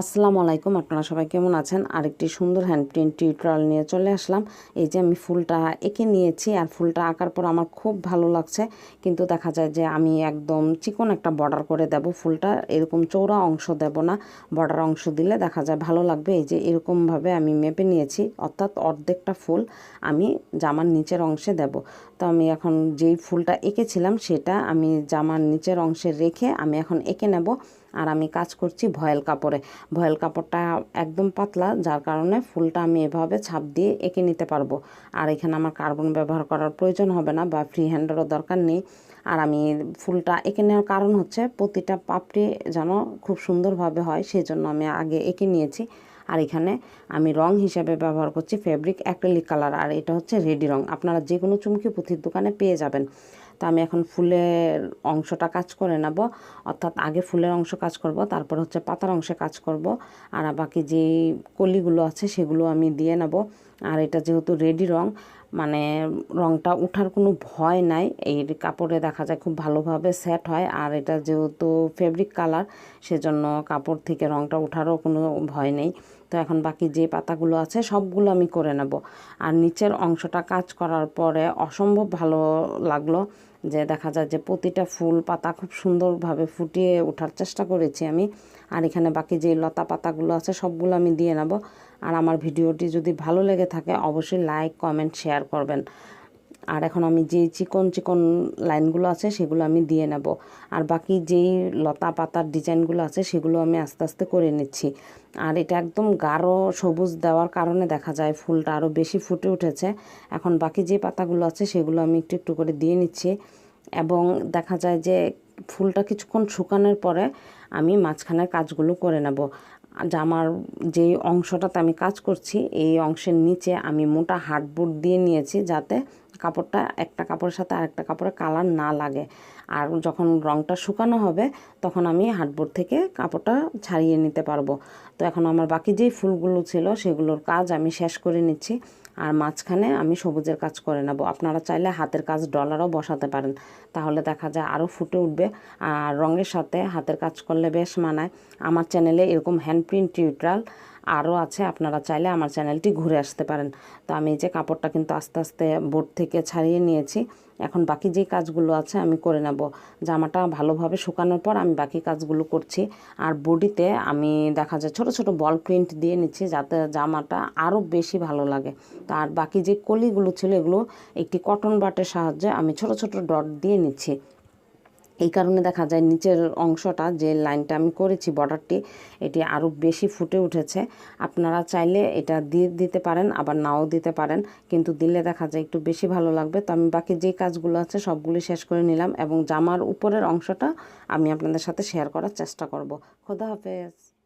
আসসালামু আলাইকুম, আপনারা সবাই কেমন আছেন? আরেকটি সুন্দর হ্যান্ড প্রিন্ট টিউটোরিয়াল নিয়ে চলে আসলাম। এই যে আমি ফুলটা এঁকে নিয়েছি, আর ফুলটা আঁকার পর আমার খুব ভালো লাগছে। কিন্তু দেখা যায় যে আমি একদম চিকন একটা বর্ডার করে দেব ফুলটা, এরকম চৌড়া অংশ দেব না। বর্ডার অংশ দিলে দেখা যায় ভালো লাগবে। এই যে এরকমভাবে আমি মেপে নিয়েছি, অর্থাৎ অর্ধেকটা ফুল আমি জামার নিচের অংশে দেব। তো আমি এখন যেই ফুলটা এঁকেছিলাম, সেটা আমি জামার নিচের অংশে রেখে আমি এখন এঁকে নেব। আর আমি কাজ করছি ভয়েল কাপড়ে। ভয়েল কাপড়টা একদম পাতলা, যার কারণে ফুলটা আমি এভাবে ছাপ দিয়ে এঁকে নিতে পারব। আর এখানে আমার কার্বন ব্যবহার করার প্রয়োজন হবে না, বা ফ্রি হ্যান্ডেরও দরকার নেই। আর আমি ফুলটা এঁকে নেওয়ার কারণ হচ্ছে, প্রতিটা পাপড়ি যেন খুব সুন্দরভাবে হয় সেই জন্য আমি আগে এঁকে নিয়েছি। আর এখানে আমি রং হিসাবে ব্যবহার করছি ফেব্রিক অ্যাক্রেলিক কালার, আর এটা হচ্ছে রেডি রং। আপনারা যে কোনো চুমকি পুঁথির দোকানে পেয়ে যাবেন। তো আমি এখন ফুলের অংশটা কাজ করে নেব। অর্থাৎ আগে ফুলের অংশ কাজ করব, তারপর হচ্ছে পাতার অংশে কাজ করব। আর বাকি যে কলিগুলো আছে সেগুলো আমি দিয়ে নেব। আর এটা যেহেতু রেডি রং মানে রংটা উঠার কোনো ভয় নাই। এই কাপড়ে দেখা যায় খুব ভালোভাবে সেট হয়। আর এটা যেহেতু ফেব্রিক কালার সেজন্য কাপড় থেকে রংটা উঠারও কোনো ভয় নেই। তো এখন বাকি যে পাতাগুলো আছে সবগুলো আমি করে নেব। আর নিচের অংশটা কাজ করার পরে অসম্ভব ভালো লাগল। যে দেখা যায় যে প্রতিটা ফুল পাতা খুব সুন্দরভাবে ফুটিয়ে ওঠার চেষ্টা করেছি আমি। আর এখানে বাকি যে লতা পাতাগুলো আছে সবগুলো আমি দিয়ে নেব। আর আমার ভিডিওটি যদি ভালো লেগে থাকে, অবশ্যই লাইক কমেন্ট শেয়ার করবেন। আর এখন আমি যেই চিকন চিকন লাইনগুলো আছে সেগুলো আমি দিয়ে নেব। আর বাকি যেই লতা পাতার ডিজাইনগুলো আছে সেগুলো আমি আস্তে আস্তে করে নিচ্ছি। আর এটা একদম গাঢ় সবুজ দেওয়ার কারণে দেখা যায় ফুলটা আরও বেশি ফুটে উঠেছে। এখন বাকি যে পাতাগুলো আছে সেগুলো আমি একটু একটু করে দিয়ে নিচ্ছি। এবং দেখা যায় যে ফুলটা কিছুক্ষণ শুকানোর পরে আমি মাঝখানের কাজগুলো করে নেব। জামার যে অংশটাতে আমি কাজ করছি, এই অংশের নিচে আমি মোটা হার্ডবোর্ড দিয়ে নিয়েছি যাতে কাপড়টা, একটা কাপড়ের সাথে আরেকটা কাপড়ে কালার না লাগে। আর যখন রংটা শুকানো হবে, তখন আমি হার্ডবোর্ড থেকে কাপড়টা ছাড়িয়ে নিতে পারব। তো এখন আমার বাকি যেই ফুলগুলো ছিল, সেগুলোর কাজ আমি শেষ করে নিচ্ছি। আর মাঝখানে আমি সবুজের কাজ করে নেব। আপনারা চাইলে হাতের কাজ ডলারও বসাতে পারেন। তাহলে দেখা যায় আরও ফুটে উঠবে। আর রঙের সাথে হাতের কাজ করলে বেশ মানায়। আমার চ্যানেলে এরকম হ্যান্ড প্রিন্ট টিউটোরিয়াল আরও আছে, আপনারা চাইলে আমার চ্যানেলটি ঘুরে আসতে পারেন। তো আমি যে কাপড়টা কিন্তু আস্তে আস্তে বোর্ড থেকে ছাড়িয়ে নিয়েছি। এখন বাকি যে কাজগুলো আছে আমি করে নেব। জামাটা ভালোভাবে শুকানোর পর আমি বাকি কাজগুলো করছি। আর বডিতে আমি দেখা যায় ছোট ছোট বল প্রিন্ট দিয়ে নিচ্ছি যাতে জামাটা আরও বেশি ভালো লাগে। আর বাকি যে কলিগুলো ছিল এগুলো একটি কটন বাটের সাহায্যে আমি ছোট ছোট ডট দিয়ে নিচ্ছি। এই কারণে দেখা যায় নিচের অংশটা যে লাইনটা আমি করেছি বর্ডারটি, এটি আরও বেশি ফুটে উঠেছে। আপনারা চাইলে এটা দিয়ে দিতে পারেন, আবার নাও দিতে পারেন, কিন্তু দিলে দেখা যায় একটু বেশি ভালো লাগবে। তো আমি বাকি যে কাজগুলো আছে সবগুলি শেষ করে নিলাম এবং জামার উপরের অংশটা আমি আপনাদের সাথে শেয়ার করার চেষ্টা করব। খোদা হাফেজ।